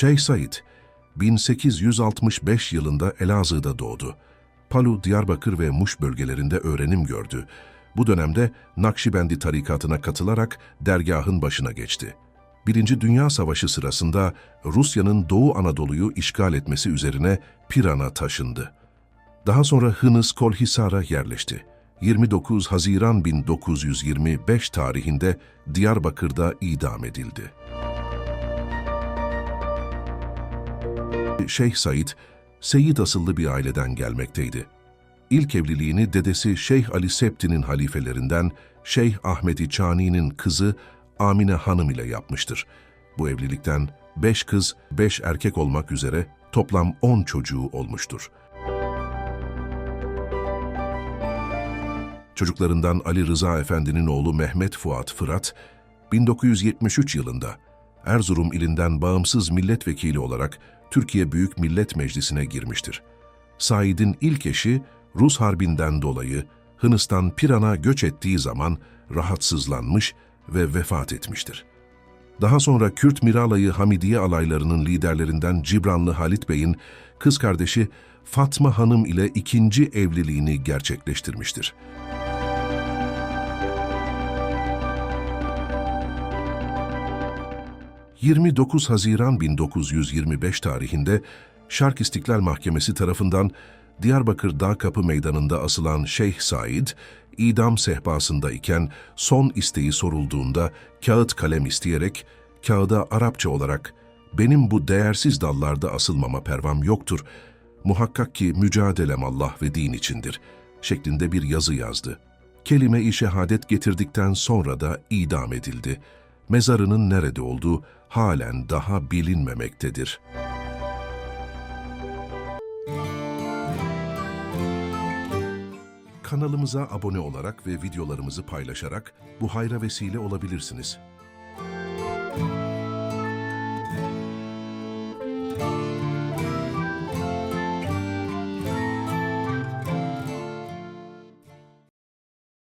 Şeyh Said, 1865 yılında Elazığ'da doğdu. Palu, Diyarbakır ve Muş bölgelerinde öğrenim gördü. Bu dönemde Nakşibendi tarikatına katılarak dergahın başına geçti. Birinci Dünya Savaşı sırasında Rusya'nın Doğu Anadolu'yu işgal etmesi üzerine Piran'a taşındı. Daha sonra Hınıs Kolhisar'a yerleşti. 29 Haziran 1925 tarihinde Diyarbakır'da idam edildi. Şeyh Said, Seyit asıllı bir aileden gelmekteydi. İlk evliliğini dedesi Şeyh Ali Septi'nin halifelerinden Şeyh Ahmedi Çani'nin kızı Amine Hanım ile yapmıştır. Bu evlilikten beş kız, beş erkek olmak üzere toplam on çocuğu olmuştur. Çocuklarından Ali Rıza Efendi'nin oğlu Mehmet Fuat Fırat, 1973 yılında Erzurum ilinden bağımsız milletvekili olarak Türkiye Büyük Millet Meclisi'ne girmiştir. Said'in ilk eşi Rus Harbi'nden dolayı Hınıstan Piran'a göç ettiği zaman rahatsızlanmış ve vefat etmiştir. Daha sonra Kürt Miralayı Hamidiye alaylarının liderlerinden Cibranlı Halit Bey'in kız kardeşi Fatma Hanım ile ikinci evliliğini gerçekleştirmiştir. ...29 Haziran 1925 tarihinde Şark İstiklal Mahkemesi tarafından Diyarbakır Dağ Kapı Meydanı'nda asılan Şeyh Said, idam sehpasında iken son isteği sorulduğunda kağıt kalem isteyerek kağıda Arapça olarak benim bu değersiz dallarda asılmama pervam yoktur. Muhakkak ki mücadelem Allah ve din içindir şeklinde bir yazı yazdı. Kelime-i şehadet getirdikten sonra da idam edildi. Mezarının nerede olduğu halen daha bilinmemektedir. Kanalımıza abone olarak ve videolarımızı paylaşarak bu hayra vesile olabilirsiniz.